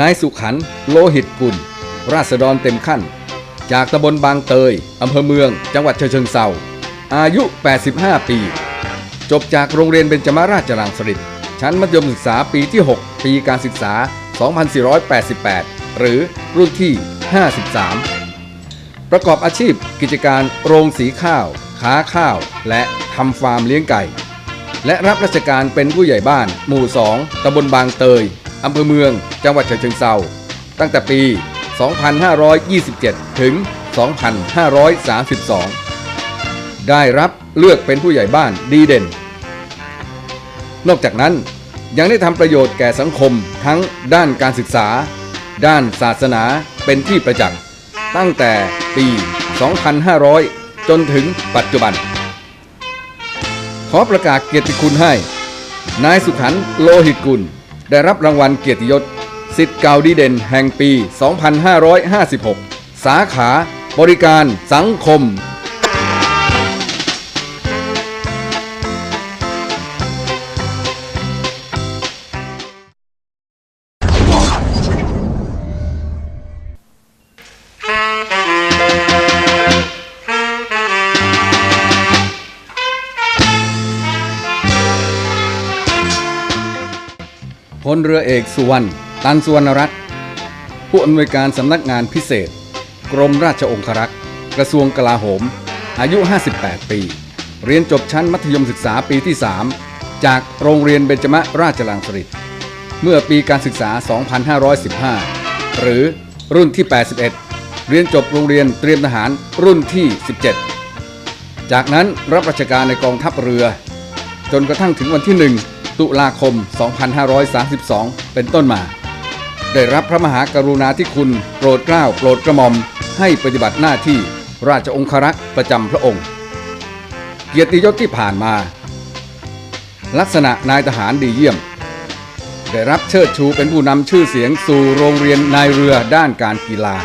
นายสุขันต์โลหิตกุล ราษฎรเต็มขั้น จากตำบลบางเตย อำเภอเมือง จังหวัดเชิงเซาอายุ 85 ปี จบจากโรงเรียนเบญจมาราชรังสฤษฎ์ชั้นมัธยมศึกษาปีที่ 6 ปีการศึกษา 2488 หรือรุ่นที่ 53 ประกอบอาชีพกิจการโรงสีข้าว ค้าข้าว และทำฟาร์มเลี้ยงไก่ และรับราชการเป็นผู้ใหญ่บ้าน หมู่ 2ตำบลบางเตย อำเภอเมือง จังหวัดฉะเชิงเซาตั้งแต่ปี 2527 ถึง 2532 ได้รับเลือกเป็นผู้ใหญ่บ้านดีเด่น นอกจากนั้นยังได้ทำประโยชน์แก่สังคมทั้งด้านการศึกษา ด้านศาสนาเป็นที่ประจักษ์ตั้งแต่ปี 2500 จนถึงปัจจุบัน ขอประกาศเกียรติคุณให้ นายสุขันโลหิตกุล ได้รับรางวัลเกียรติยศสิทธิ์เก่าดีเด่นแห่งปี 2556 สาขา บริการสังคม พลเรือเอกสุวรรณ ตันสุวรรณรัตน์ ผู้อำนวยการสำนักงานพิเศษ กรมราชองครักษ์ กระทรวงกลาโหม อายุ 58 ปี เรียนจบชั้นมัธยมศึกษาปีที่ 3 จากโรงเรียนเบญจมราชลังสฤษฎ์เมื่อปีการศึกษา 2515 หรือรุ่นที่ 81 เรียนจบโรงเรียนเตรียมทหารรุ่นที่ 17 จากนั้นรับราชการในกองทัพเรือ จนกระทั่งถึงวันที่ 1 ตุลาคม 2532 เป็นต้นมา ได้รับพระมหากรุณาธิคุณโปรดเกล้าโปรดกระหม่อม ให้ปฏิบัติหน้าที่ราชองครักษ์ประจำพระองค์ เกียรติยศที่ผ่านมา ลักษณะนายทหารดีเยี่ยม ได้รับเชิดชูเป็นผู้นำชื่อเสียงสู่โรงเรียนนายเรือด้านการกีฬา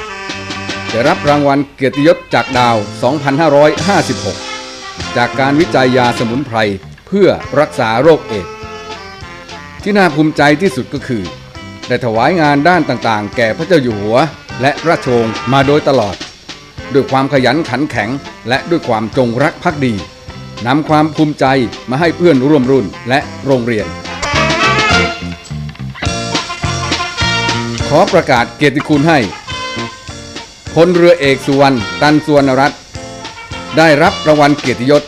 ได้รับรางวัลเกียรติยศจากดาว 2556 จากการวิจัยยาสมุนไพรเพื่อรักษาโรคเอดส์ ที่น่าภูมิใจที่สุดก็คือ ได้ถวายงานด้านต่างๆ แก่พระเจ้าอยู่หัว และราชวงศ์มาโดยตลอด ด้วยความขยันขันแข็ง และด้วยความจงรักภักดีนำความภูมิใจมาให้เพื่อนร่วมรุ่นและโรงเรียน ขอประกาศเกียรติคุณให้พลเรือเอกสุวรรณตันสุวรรณรัตน์ได้รับรางวัลเกียรติยศ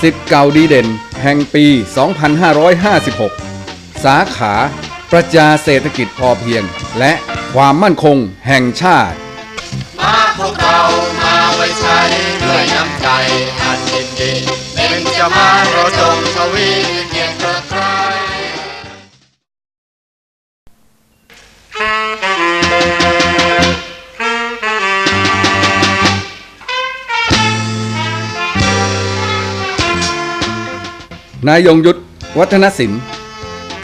สิทธิ์เก่าดีเด่น แห่งปี 2556 สาขาปรัชาเศรษฐกิจพอเพียง และความมั่นคงแห่งชาติ มาพวกเรามาไว้ใช้ด้วยน้ำใจอันยินดีเป็นจะมาเราจงทวีเกียรติใครนายยงยุทธวัฒนศิลป์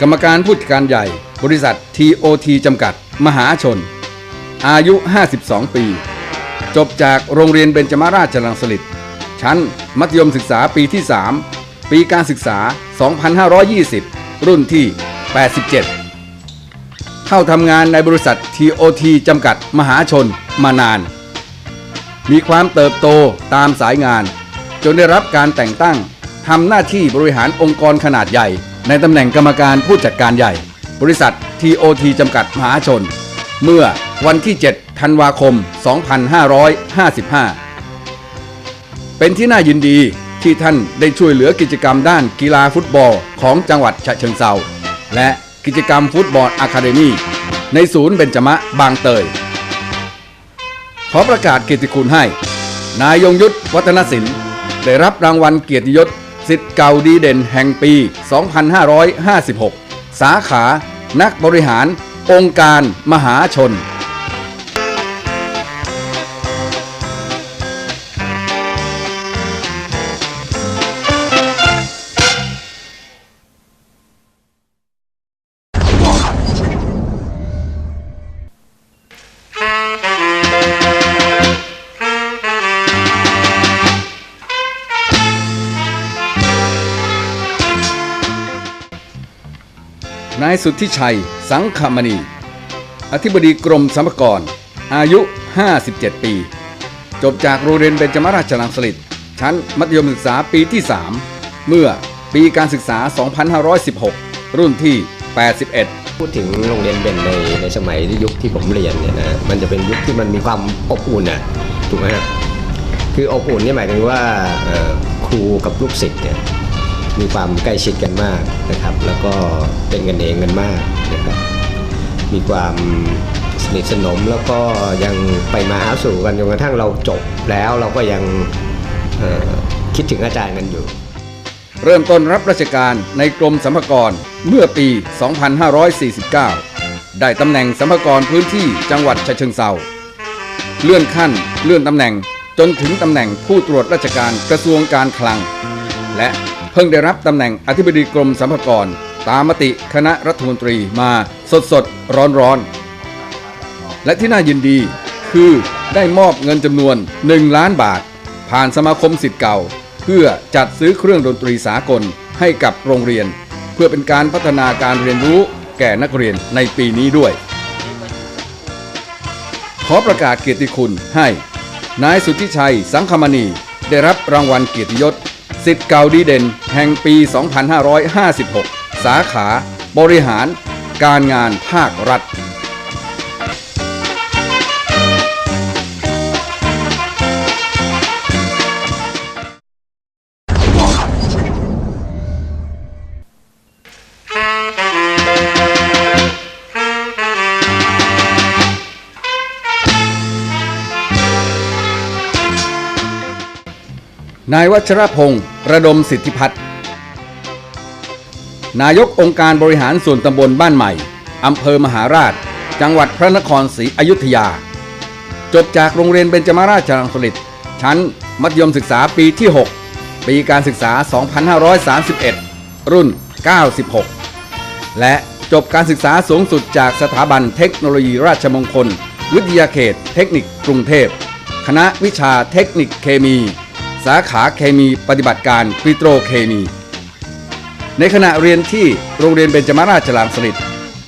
กรรมการผู้จัดการใหญ่ บริษัท TOT จำกัด มหาชน อายุ 52 ปี จบจากโรงเรียนเบญจมาราชลังสฤษฎ์ชั้น มัธยมศึกษาปีที่ 3 ปีการศึกษา 2520 รุ่นที่ 87 เข้าทำงานในบริษัท TOT จำกัด มหาชนมานาน มีความเติบโตตามสายงาน จนได้รับการแต่งตั้งทำหน้าที่บริหารองค์กรขนาดใหญ่ ในตำแหน่งกรรมการผู้จัดการใหญ่ บริษัท TOT จำกัดมหาชน เมื่อวันที่ 7 ธันวาคม 2555 เป็นที่น่ายินดีที่ท่านได้ช่วยเหลือกิจกรรมด้านกีฬาฟุตบอลของจังหวัดฉะเชิงเซาและกิจกรรมฟุตบอลอะคาเดมี่ในศูนย์เบญจมะบางเตย ขอประกาศเกียรติคุณให้ นายยงยุทธวัฒนศิลป์ได้รับรางวัลเกียรติยศ สิทธิ์เก่าดีเด่นแห่งปี 2556 สาขา นักบริหาร องค์การมหาชน สุทธิชัย สังขมณี อธิบดีกรมสรรพากร อายุ 57 ปี จบจากโรงเรียนเบญจมราชลังสฤษชั้นมัธยมศึกษาปีที่ 3 เมื่อปีการศึกษา 2516 รุ่นที่ 81พูดถึงโรงเรียนเบนในในสมัยยุคที่ผมเรียนเนี่ยนะมันจะเป็นยุคที่มันมีความอบอุ่นนะถูกไหมครับคืออบอุ่นนี่หมายถึงว่าครูกับลูกศิษย์เนี่ย มีความใกล้ชิดกันมากนะครับ แล้วก็เป็นกันเองกันมากนะครับมีความสนิทสนมแล้วก็ยังไปมาหาสู่กันจนกระทั่งเราจบแล้วเราก็ยังคิดถึงอาจารย์กันอยู่ เริ่มต้นรับราชการในกรมสัมภากรเมื่อปี 2549 ได้ตำแหน่งสัมภากรพื้นที่จังหวัดฉะเชิงเทราเลื่อนขั้นเลื่อนตำแหน่งจนถึงตำแหน่งผู้ตรวจราชการกระทรวงการคลัง และ พิ่งได้รับตำแหน่งอธิบดีกรมสัมภากร ตามมติคณะรัฐมนตรีมาสดสดร้อนร้อนและที่น่ายินดีคือได้มอบเงินจำนวน 1 ล้านบาท ผ่านสมาคมสิทธิ์เก่า เพื่อจัดซื้อเครื่องดนตรีสากลให้กับโรงเรียน เพื่อเป็นการพัฒนาการเรียนรู้แก่นักเรียนในปีนี้ด้วย ขอประกาศเกียรติคุณให้ นายสุทธิชัยสังคมณีได้รับรางวัลเกียรติยศ สิทธิ์เก่าดีเด่น แห่งปี 2556 สาขา บริหาร การงานภาครัฐ นายวัชรพงศ์ระดมสิทธิพัฒน์นายกองค์การบริหารส่วนตำบลบ้านใหม่ อำเภอมหาราช จังหวัดพระนครศรีอยุธยา จบจากโรงเรียนเบญจมาราชรังสฤษชั้นมัธยมศึกษาปีที่ 6 ปีการศึกษา 2531 รุ่น 96 และจบการศึกษาสูงสุดจากสถาบันเทคโนโลยีราชมงคล วิทยาเขต เทคนิคกรุงเทพ คณะวิชาเทคนิคเคมี สาขาเคมีปฏิบัติการปิโตรเคมี ในขณะเรียนที่โรงเรียนเบญจมาราชลามสฤษ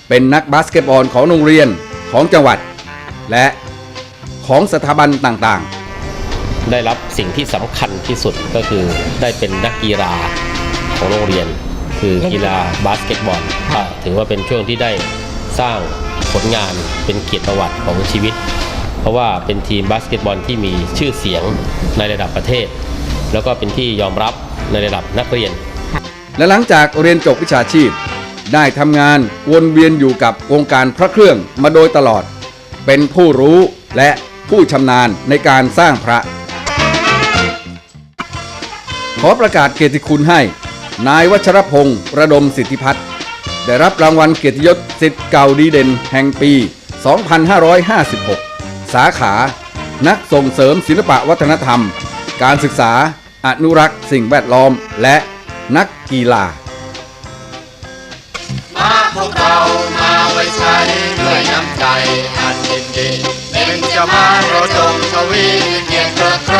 เป็นนักบาสเกตบอลของโรงเรียนของจังหวัด และของสถาบันต่างๆ ได้รับสิ่งที่สำคัญที่สุดก็คือได้เป็นนักกีฬาของโรงเรียน คือกีฬาบาสเกตบอลถือว่าเป็นช่วงที่ได้สร้างผลงานเป็นเกียรติประวัติของชีวิต เพราะว่าเป็นทีมบาสเกตบอลที่มีชื่อเสียงในระดับประเทศ แล้วก็เป็นที่ยอมรับในระดับนักเรียน และหลังจากเรียนจบวิชาชีพ ได้ทำงานวนเวียนอยู่กับวงการพระเครื่องมาโดยตลอด เป็นผู้รู้และผู้ชำนาญในการสร้างพระ ขอประกาศเกียรติคุณให้ นายวัชรพงศ์ระดมสิทธิพัฒน์ได้รับรางวัลเกียรติยศสิทธิ์เก่าดีเด่นแห่งปี 2556 สาขา นักส่งเสริมศิลปะวัฒนธรรม การศึกษา อนุรักษ์สิ่งแวดล้อม และนักกีฬา มาพวกเรามาไว้ใช้ด้วยน้ำใจอันยินดีเป็นจะมาเราจงทวีเกียรติเกิดใคร